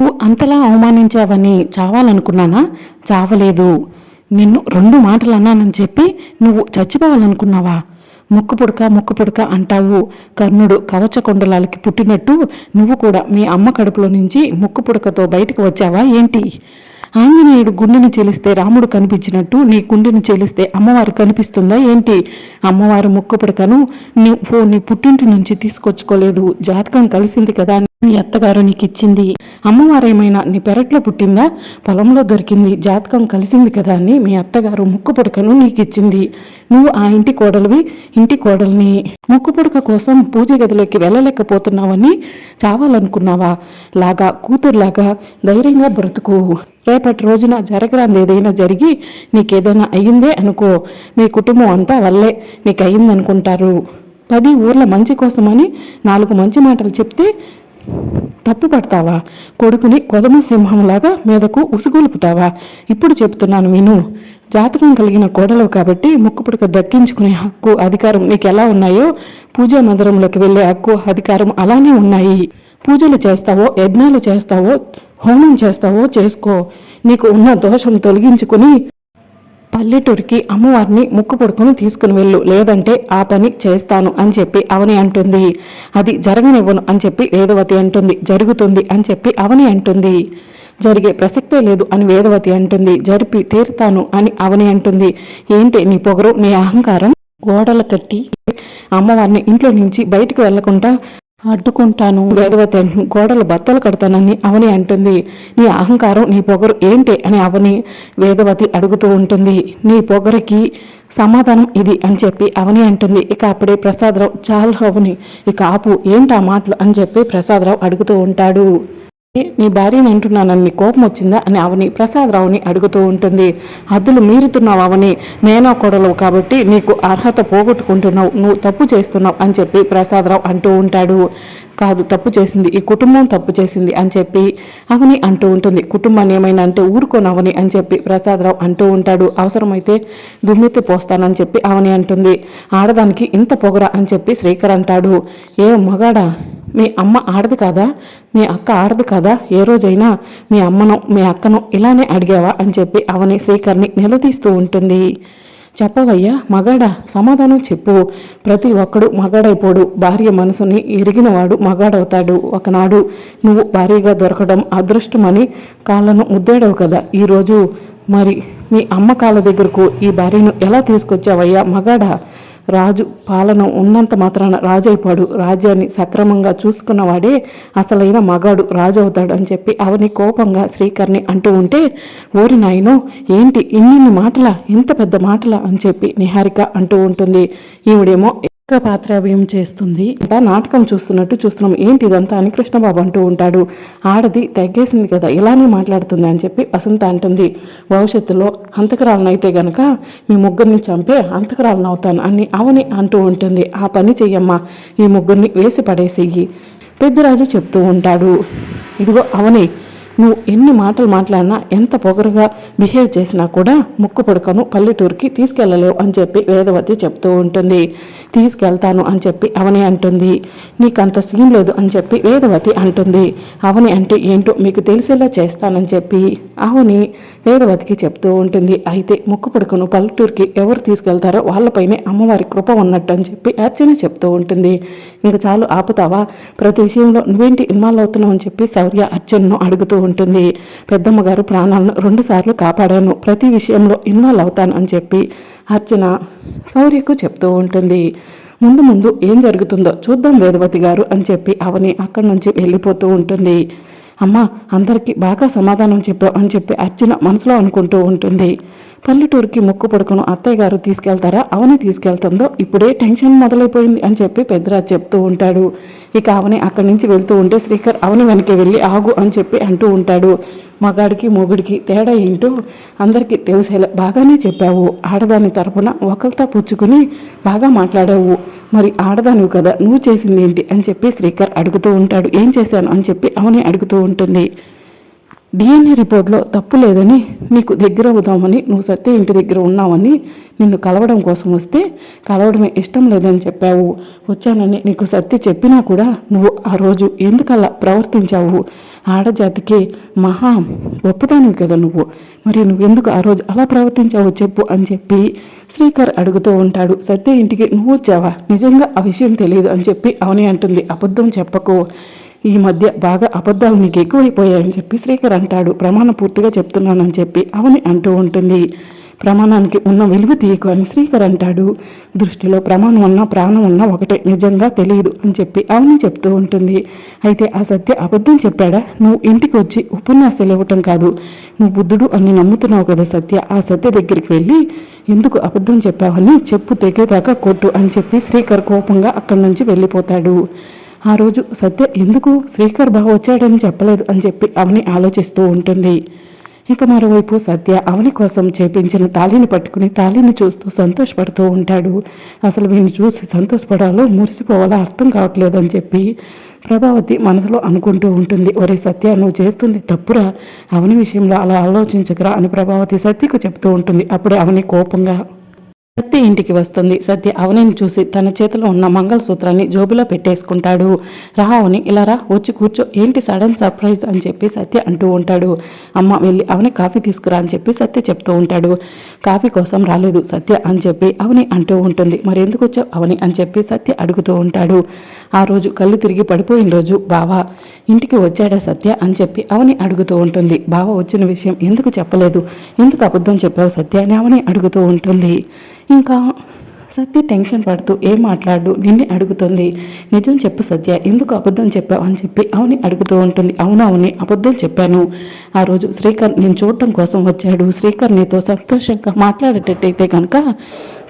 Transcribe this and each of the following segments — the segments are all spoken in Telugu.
నువ్వు అంతలా అవమానించావని చావాలనుకున్నానా? చావలేదు. నిన్ను రెండు మాటలు అన్నానని చెప్పి నువ్వు చచ్చిపోవాలనుకున్నావా? ముక్కు పుడక ముక్కు పుడక అంటావు. కర్ణుడు కవచ కొండలాలకి పుట్టినట్టు నువ్వు కూడా మీ అమ్మ కడుపులో నుంచి ముక్కు పుడకతో బయటకు వచ్చావా ఏంటి? ఆంజనేయుడు గుండెని చెలిస్తే రాముడు కనిపించినట్టు నీ గుండెని చెలిస్తే అమ్మవారు కనిపిస్తుందా ఏంటి? అమ్మవారు ముక్కు పుడకను ఫో నీ పుట్టింటి నుంచి తీసుకొచ్చుకోలేదు జాతకం కలిసింది కదా నీ అత్తగారు నీకు ఇచ్చింది అమ్మవారేమైనా నీ పెరట్లో పుట్టిందా? పొలంలో దొరికింది జాతకం కలిసింది కదా అని మీ అత్తగారు ముక్కు పుడకను నీకు ఇచ్చింది నువ్వు ఆ ఇంటి కోడలివి ఇంటి కోడల్ని ముక్కు పుడక కోసం పూజ గదిలోకి వెళ్ళలేకపోతున్నావని చావాలనుకున్నావా? లాగా కూతురులాగా ధైర్యంగా బ్రతుకు. రేపటి రోజున జరగరాంది ఏదైనా జరిగి నీకేదైనా అయ్యిందే అనుకో. మీ కుటుంబం అంతా వల్లే నీకు అయ్యిందనుకుంటారు పది ఊర్ల మంచి కోసమని నాలుగు మంచి మాటలు చెప్తే తప్పు పడతావా? కొడుకుని కొదమ సింహంలాగా మీదకు ఉసుగొలుపుతావా? ఇప్పుడు చెప్తున్నాను విను. జాతకం కలిగిన కోడలు కాబట్టి ముక్కుపుడక దక్కించుకునే హక్కు అధికారం నీకు ఎలా ఉన్నాయో పూజా మందిరంలోకి వెళ్ళే హక్కు అధికారం అలానే ఉన్నాయి. పూజలు చేస్తావో యజ్ఞాలు చేస్తావో హోమం చేస్తావో చేసుకో. నీకు ఉన్న దోషం తొలగించుకుని పల్లెటూరికి అమ్మవారిని ముక్కు పొడుకుని తీసుకుని వెళ్ళు. లేదంటే ఆ పని చేస్తాను అని చెప్పి అవని అంటుంది. అది జరగనివ్వను అని చెప్పి వేదవతి అంటుంది. జరుగుతుంది అని చెప్పి అవని అంటుంది. జరిగే ప్రసక్తే లేదు అని వేదవతి అంటుంది. జరిపి తీరుతాను అని అవని అంటుంది. ఏంటి నీ పొగరు నీ అహంకారం? గోడల కట్టి అమ్మవారిని ఇంట్లో నుంచి బయటకు వెళ్ళకుండా అడ్డుకుంటాను. వేదవతి గోడలు బత్తలు కడతానని అవని అంటుంది. నీ అహంకారం నీ పొగరు ఏంటి అని అవని వేదవతి అడుగుతూ ఉంటుంది. నీ పొగరికి సమాధానం ఇది అని చెప్పి అవని అంటుంది. ఇక అప్పుడే ప్రసాదరావు చాలు అవని ఇక ఆపు ఏంటా మాటలు అని చెప్పి ప్రసాదరావు అడుగుతూ ఉంటాడు. నీ భార్యని అంటున్నానని నీ కోపం వచ్చిందా? అని అవని ప్రసాదరావుని అడుగుతూ ఉంటుంది. హద్దులు మీరుతున్నావు అవని నేనా కొడలవు కాబట్టి నీకు అర్హత పోగొట్టుకుంటున్నావు నువ్వు తప్పు చేస్తున్నావు అని చెప్పి ప్రసాదరావు అంటూ ఉంటాడు. కాదు తప్పు చేసింది ఈ కుటుంబం తప్పు చేసింది అని చెప్పి అవని అంటూ ఉంటుంది. కుటుంబాన్ని ఏమైనా అంటే ఊరుకోనవని అని చెప్పి ప్రసాదరావు అంటూ ఉంటాడు. అవసరమైతే దుమ్మెత్తి పోస్తానని చెప్పి అవని అంటుంది. ఆడదానికి ఇంత పొగరా అని చెప్పి శ్రీకర్ అంటాడు. ఏ మగాడా మీ అమ్మ ఆడదు కాదా? మీ అక్క ఆడదు కదా? ఏ రోజైనా మీ అమ్మను మీ అక్కను ఇలానే అడిగావా? అని చెప్పి అవని శ్రీకర్ని నిలదీస్తూ ఉంటుంది. చెప్పవయ్యా మగాడా సమాధానం చెప్పు. ప్రతి ఒక్కడు మగాడైపోడు. భార్య మనసుని ఎరిగినవాడు మగాడవుతాడు. ఒకనాడు నువ్వు భారీగా దొరకడం అదృష్టమని కాళ్ళను ముద్దేడవు కదా. ఈరోజు మరి మీ అమ్మ కాళ్ళ దగ్గరకు ఈ భార్యను ఎలా తీసుకొచ్చావయ్యా మగాడా? రాజు పాలన ఉన్నంత మాత్రాన రాజు అయిపోడు రాజ్యాన్ని సక్రమంగా చూసుకున్నవాడే అసలైన మగాడు రాజు అవుతాడు అని చెప్పి అవని కోపంగా శ్రీకర్ని అంటూ ఉంటే ఓరి నాయనో ఏంటి ఇన్నిన్ని మాటలా? ఇంత పెద్ద మాటలా? అని చెప్పి నిహారిక అంటూ ఉంటుంది. ఈవిడేమో ఎక్క పాత్రాభ్యం చేస్తుంది. అంతా నాటకం చూస్తున్నట్టు చూస్తున్నాం. ఏంటి ఇదంతా అని కృష్ణబాబు అంటూ ఉంటాడు. ఆడది తగ్గేసింది కదా ఇలానే మాట్లాడుతుంది అని చెప్పి వసంత అంటుంది. భవిష్యత్తులో అంతకరాలనైతే అయితే గనక మీ ముగ్గురిని చంపే హంతకరాలను అవుతాను అని అవని అంటూ ఉంటుంది. ఆ పని చెయ్యమ్మా ఈ ముగ్గురిని వేసి పడేసేయి. పెద్దరాజు చెప్తూ ఉంటాడు. ఇదిగో అవని నువ్వు ఎన్ని మాటలు మాట్లాడినా ఎంత పొగరుగా బిహేవ్ చేసినా కూడా ముక్కు పుడకను పల్లెటూరుకి తీసుకెళ్ళలేవు అని చెప్పి వేదవతి చెప్తూ ఉంటుంది. తీసుకెళ్తాను అని చెప్పి అవని అంటుంది. నీకంత సీన్ లేదు అని చెప్పి వేదవతి అంటుంది. అవని అంటే ఏంటో మీకు తెలిసేలా చేస్తానని చెప్పి. అవని వేదవతికి చెప్తూ ఉంటుంది. అయితే ముక్కు పుడకను పల్లెటూరుకి ఎవరు తీసుకెళ్తారో వాళ్ళపైనే అమ్మవారి కృప ఉన్నట్టు అని చెప్పి అర్చన చెప్తూ ఉంటుంది. ఇంకా చాలు ఆపుతావా? ప్రతి విషయంలో నువ్వేంటి ఇన్వాల్వ్ అవుతున్నావు అని చెప్పి శౌర్య అర్చనను అడుగుతూ ఉంటుంది. పెద్దమ్మ గారు ప్రాణాలను రెండుసార్లు కాపాడాను. ప్రతి విషయంలో ఇన్వాల్వ్ అవుతాను అని చెప్పి అర్చన శౌర్యకు చెప్తూ ఉంటుంది. ముందు ముందు ఏం జరుగుతుందో చూద్దాం వేదవతి గారు అని చెప్పి అవని అక్కడి నుంచి వెళ్ళిపోతూ ఉంటుంది. అమ్మ అందరికీ బాగా సమాధానం చెప్పావు అని చెప్పి అర్చన మనసులో అనుకుంటూ ఉంటుంది. పల్లెటూరుకి ముక్కు పడుకును అత్తయ్య గారు తీసుకెళ్తారా? అవని తీసుకెళ్తుందో. ఇప్పుడే టెన్షన్ మొదలైపోయింది అని చెప్పి పెద్దరాజు చెప్తూ ఉంటాడు. ఇక అవని అక్కడి నుంచి వెళ్తూ ఉంటే శ్రీకర్ అవని వెనక్కి వెళ్ళి ఆగు అని చెప్పి అంటూ ఉంటాడు. మగాడికి మొగుడికి తేడా ఏంటో అందరికీ తెలిసేలా బాగానే చెప్పావు. ఆడదాని తరపున ఒకరితో పుచ్చుకుని బాగా మాట్లాడావు. మరి ఆడదానివి కదా నువ్వు చేసింది ఏంటి అని చెప్పి శ్రీకర్ అడుగుతూ ఉంటాడు. ఏం చేశాను? అని చెప్పి అవని అడుగుతూ ఉంటుంది. డిఎన్ఏ రిపోర్ట్లో తప్పు లేదని నీకు దగ్గర అవుదామని నువ్వు సత్య ఇంటి దగ్గర ఉన్నావని నిన్ను కలవడం కోసం వస్తే కలవడమే ఇష్టం లేదని చెప్పావు. వచ్చానని నీకు సత్య చెప్పినా కూడా నువ్వు ఆ రోజు ఎందుకలా ప్రవర్తించావు? ఆడజాతికి మహా గొప్పదానివి కదా నువ్వు. మరి నువ్వెందుకు ఆ రోజు అలా ప్రవర్తించావో చెప్పు అని చెప్పి శ్రీకర్ అడుగుతూ ఉంటాడు. సత్య ఇంటికి నువ్వు వచ్చావా? నిజంగా ఆ విషయం తెలియదు అని చెప్పి అవని అంటుంది. అబద్ధం చెప్పకు. ఈ మధ్య బాగా అబద్ధాలు నీకు ఎక్కువైపోయాయని చెప్పి శ్రీకర్ అంటాడు. ప్రమాణ పూర్తిగా చెప్తున్నానని చెప్పి అవని అంటూ ఉంటుంది. ప్రమాణానికి ఉన్న విలువ తీయకు అని శ్రీకర్ అంటాడు. దృష్టిలో ప్రమాణం ఉన్నా ప్రాణం ఉన్నా ఒకటే నిజంగా తెలియదు అని చెప్పి అవని చెప్తూ ఉంటుంది. అయితే ఆ సత్య అబద్ధం చెప్పాడా? నువ్వు ఇంటికి వచ్చి ఉపన్యాసాలు ఇవ్వటం కాదు. నువ్వు బుద్ధుడు అని నమ్ముతున్నావు కదా సత్య. ఆ సత్య దగ్గరికి వెళ్ళి ఎందుకు అబద్ధం చెప్పావని చెప్పు తెగేదాకా కొట్టు అని చెప్పి శ్రీకర్ కోపంగా అక్కడి నుంచి వెళ్ళిపోతాడు. ఆ రోజు సత్య ఎందుకు శ్రీకర్ బావ వచ్చాడని చెప్పలేదు అని చెప్పి అవని ఆలోచిస్తూ ఉంటుంది. ఇక మరోవైపు సత్య అవని కోసం చేపించిన తాళిని పట్టుకుని తాళిని చూస్తూ సంతోషపడుతూ ఉంటాడు. అసలు వీని చూసి సంతోషపడాలో మురిసిపోవాలో అర్థం కావట్లేదని చెప్పి ప్రభావతి మనసులో అనుకుంటూ ఉంటుంది. ఒరే సత్య నువ్వు చేస్తుంది తప్పురా. అవని విషయంలో అలా ఆలోచించకరా అని ప్రభావతి సత్యకు చెప్తూ ఉంటుంది. అప్పుడే అవని కోపంగా సత్య ఇంటికి వస్తుంది. సత్య అవనిని చూసి తన చేతిలో ఉన్న మంగళసూత్రాన్ని జోబులో పెట్టేసుకుంటాడు. రా అవని ఇలా రా వచ్చి కూర్చో. ఏంటి సడన్ సర్ప్రైజ్ అని చెప్పి సత్య అంటూ ఉంటాడు. అమ్మ వెళ్ళి అవని కాఫీ తీసుకురా అని చెప్పి సత్య చెప్తూ ఉంటాడు. కాఫీ కోసం రాలేదు సత్య అని చెప్పి అవని అంటూ ఉంటుంది. మరి ఎందుకు వచ్చావు అవని అని చెప్పి సత్య అడుగుతూ ఉంటాడు. ఆ రోజు కళ్ళు తిరిగి పడిపోయిన రోజు బావా ఇంటికి వచ్చాడా సత్య అని చెప్పి అవని అడుగుతూ ఉంటుంది. బావ వచ్చిన విషయం ఎందుకు చెప్పలేదు? ఎందుకు అబద్ధం చెప్పావు సత్య అని అవని అడుగుతూ ఉంటుంది. ఇంకా సత్య టెన్షన్ పడుతూ ఏం మాట్లాడు? నిన్నే అడుగుతుంది. నిజం చెప్పు సత్య. ఎందుకు అబద్ధం చెప్పావు అని చెప్పి అవని అడుగుతూ ఉంటుంది. అవును అవుని అబద్ధం చెప్పాను. ఆ రోజు శ్రీకర్ నేను చూడటం కోసం వచ్చాడు. శ్రీకర్ నీతో సంతోషంగా మాట్లాడేటట్టయితే కనుక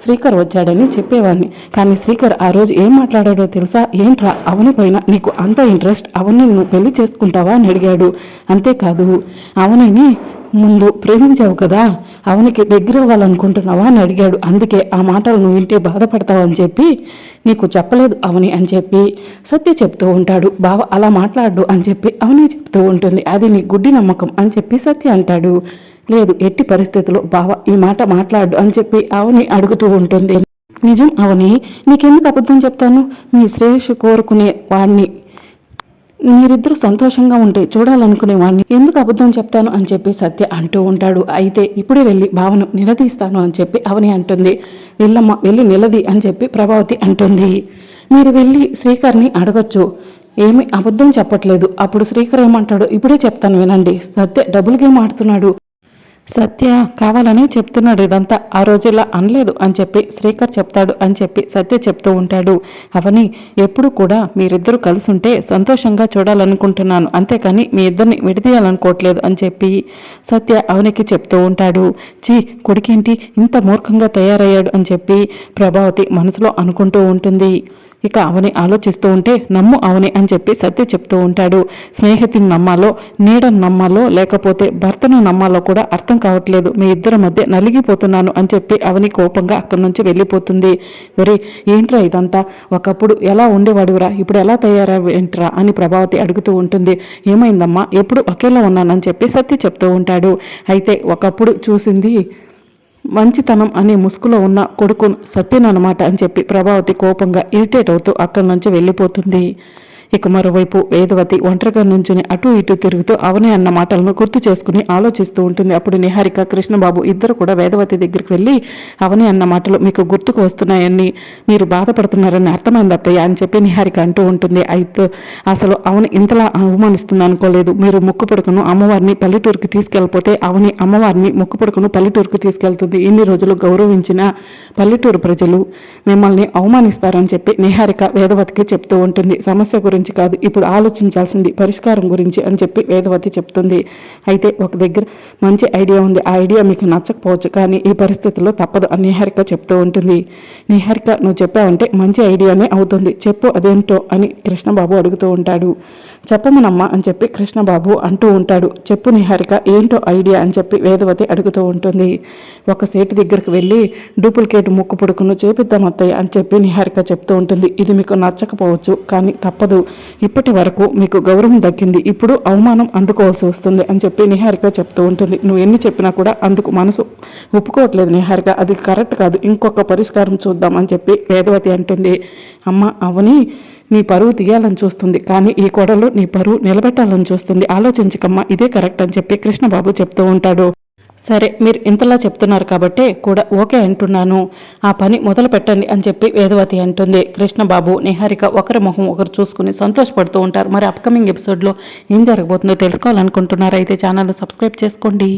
శ్రీకర్ వచ్చాడని చెప్పేవాడిని కానీ శ్రీకర్ ఆ రోజు ఏం మాట్లాడాడో తెలుసా? ఏంట్రా? అవని పైన నీకు అంత ఇంట్రెస్ట్? అవని నువ్వు పెళ్ళి చేసుకుంటావా అని అడిగాడు. అంతేకాదు అవనిని ముందు ప్రేమించావు కదా? అవనికి దగ్గర అవ్వాలనుకుంటున్నావా అని అడిగాడు. అందుకే ఆ మాటలు నువ్వు వింటే బాధపడతావు అని చెప్పి నీకు చెప్పలేదు అవని అని చెప్పి సత్య చెప్తూ ఉంటాడు. బావ అలా మాట్లాడు అని చెప్పి అవని చెప్తూ ఉంటుంది. అది నీ గుడ్డి నమ్మకం అని చెప్పి సత్య అంటాడు. లేదు ఎట్టి పరిస్థితుల్లో బావ ఈ మాట మాట్లాడు అని చెప్పి అవని అడుగుతూ ఉంటుంది. నిజం అవని నీకెందుకు అబద్ధం చెప్తాను? మీ శ్రేయస్సు కోరుకునే వాడిని మీరిద్దరూ సంతోషంగా ఉంటే చూడాలనుకునేవాడిని ఎందుకు అబద్ధం చెప్తాను అని చెప్పి సత్య అంటూ ఉంటాడు. అయితే ఇప్పుడే వెళ్ళి భావను నిలదీస్తాను అని చెప్పి అవని అంటుంది. వెళ్ళమ్మ వెళ్ళి నిలది అని చెప్పి ప్రభావతి అంటుంది. మీరు వెళ్ళి శ్రీకర్ని అడగొచ్చు. ఏమి అబద్ధం చెప్పట్లేదు. అప్పుడు శ్రీకర్ ఏమంటాడు? ఇప్పుడే చెప్తాను వినండి. సత్య డబుల్ గేమ్ ఆడుతున్నాడు. సత్య కావాలని చెప్తున్నాడు. ఇదంతా ఆ రోజు ఇలా అనలేదు అని చెప్పి శ్రీకర్ చెప్తాడు అని చెప్పి సత్య చెప్తూ ఉంటాడు. అవని ఎప్పుడు కూడా మీరిద్దరూ కలిసి ఉంటే సంతోషంగా చూడాలనుకుంటున్నాను. అంతేకాని మీ ఇద్దరిని విడదీయాలనుకోవట్లేదు అని చెప్పి సత్య అవనికి చెప్తూ ఉంటాడు. చీ కొడుకేంటి ఇంత మూర్ఖంగా తయారయ్యాడు అని చెప్పి ప్రభావతి మనసులో అనుకుంటూ ఉంటుంది. ఇక అవని ఆలోచిస్తూ ఉంటే నమ్ము అవని అని చెప్పి సత్య చెప్తూ ఉంటాడు. స్నేహితుని నమ్మాలో నీడను నమ్మాలో లేకపోతే భర్తను నమ్మాలో కూడా అర్థం కావట్లేదు. మీ ఇద్దరి మధ్య నలిగిపోతున్నాను అని చెప్పి అవని కోపంగా అక్కడి నుంచి వెళ్ళిపోతుంది. ఒరే ఏంట్రా ఇదంతా? ఒకప్పుడు ఎలా ఉండేవాడురా? ఇప్పుడు ఎలా తయారవేంట్రా అని ప్రభావతి అడుగుతూ ఉంటుంది. ఏమైందమ్మా? ఎప్పుడు ఒకేలా ఉన్నానని చెప్పి సత్య చెప్తూ ఉంటాడు. అయితే ఒకప్పుడు చూసింది మంచితనం అనే ముసుగులో ఉన్న కొడుకును సత్యనన్నమాట అని చెప్పి ప్రభావతి కోపంగా ఇరిటేట్ అవుతూ అక్కడి నుంచి వెళ్ళిపోతుంది. ఇక మరోవైపు వేదవతి ఒంటరిగా నుంచుని అటు ఇటు తిరుగుతూ అవనే అన్న మాటలను గుర్తు చేసుకుని ఆలోచిస్తూ ఉంటుంది. అప్పుడు నిహారిక కృష్ణబాబు ఇద్దరు కూడా వేదవతి దగ్గరికి వెళ్ళి అవనే అన్న మాటలు మీకు గుర్తుకు వస్తున్నాయని మీరు బాధపడుతున్నారని అర్థమైంది అత్తయ్య అని చెప్పి నిహారిక అంటూ ఉంటుంది. అయితే అసలు అవని ఇంతలా అవమానిస్తుంది అనుకోలేదు. మీరు ముక్కు పుడకను అమ్మవారిని పల్లెటూరుకి తీసుకెళ్ళిపోతే అవని అమ్మవారిని ముక్కు పుడకను పల్లెటూరుకు తీసుకెళ్తుంది. ఇన్ని రోజులు గౌరవించిన పల్లెటూరు ప్రజలు మిమ్మల్ని అవమానిస్తారని చెప్పి నిహారిక వేదవతికి చెప్తూ ఉంటుంది. సమస్య గురించి కాదు ఇప్పుడు ఆలోచించాల్సింది పరిష్కారం గురించి అని చెప్పి వేదవతి చెప్తుంది. అయితే ఒక దగ్గర మంచి ఐడియా ఉంది. ఆ ఐడియా మీకు నచ్చకపోవచ్చు కానీ ఈ పరిస్థితుల్లో తప్పదు అని నిహారిక చెప్తూ ఉంటుంది. నిహారిక నువ్వు చెప్పావంటే మంచి ఐడియానే అవుతుంది. చెప్పు అదేంటో అని కృష్ణబాబు అడుగుతూ ఉంటాడు. చెప్పమనమ్మా అని చెప్పి కృష్ణబాబు అంటూ ఉంటాడు. చెప్పు నిహారిక ఏంటో ఐడియా అని చెప్పి వేదవతి అడుగుతూ ఉంటుంది. ఒక సేటు దగ్గరికి వెళ్ళి డూప్లికేట్ ముక్కు పుడుకును చేపిద్దాం అత్తయ్య అని చెప్పి నిహారిక చెప్తూ ఉంటుంది. ఇది మీకు నచ్చకపోవచ్చు కానీ తప్పదు. ఇప్పటి వరకు మీకు గౌరవం దక్కింది. ఇప్పుడు అవమానం అందుకోవాల్సి వస్తుంది అని చెప్పి నిహారిక చెప్తూ ఉంటుంది. నువ్వు ఎన్ని చెప్పినా కూడా అందుకు మనసు ఒప్పుకోవట్లేదు నిహారిక. అది కరెక్ట్ కాదు. ఇంకొక పరిష్కారం చూద్దాం అని చెప్పి వేదవతి అంటుంది. అమ్మ అవని నీ పరువు తీయాలని చూస్తుంది. కానీ ఈ కోడలు నీ పరువు నిలబెట్టాలని చూస్తుంది. ఆలోచించకమ్మా ఇదే కరెక్ట్ అని చెప్పి కృష్ణబాబు చెప్తూ ఉంటాడు. సరే మీరు ఇంతలా చెప్తున్నారు కాబట్టే కూడా ఓకే అంటున్నాను. ఆ పని మొదలు పెట్టండి అని చెప్పి వేదవతి అంటుంది. కృష్ణబాబు నిహారిక ఒకరి మొహం ఒకరు చూసుకుని సంతోషపడుతూ ఉంటారు. మరి అప్కమింగ్ ఎపిసోడ్లో ఏం జరగబోతుందో తెలుసుకోవాలనుకుంటున్నారా? అయితే ఛానల్ సబ్స్క్రైబ్ చేసుకోండి.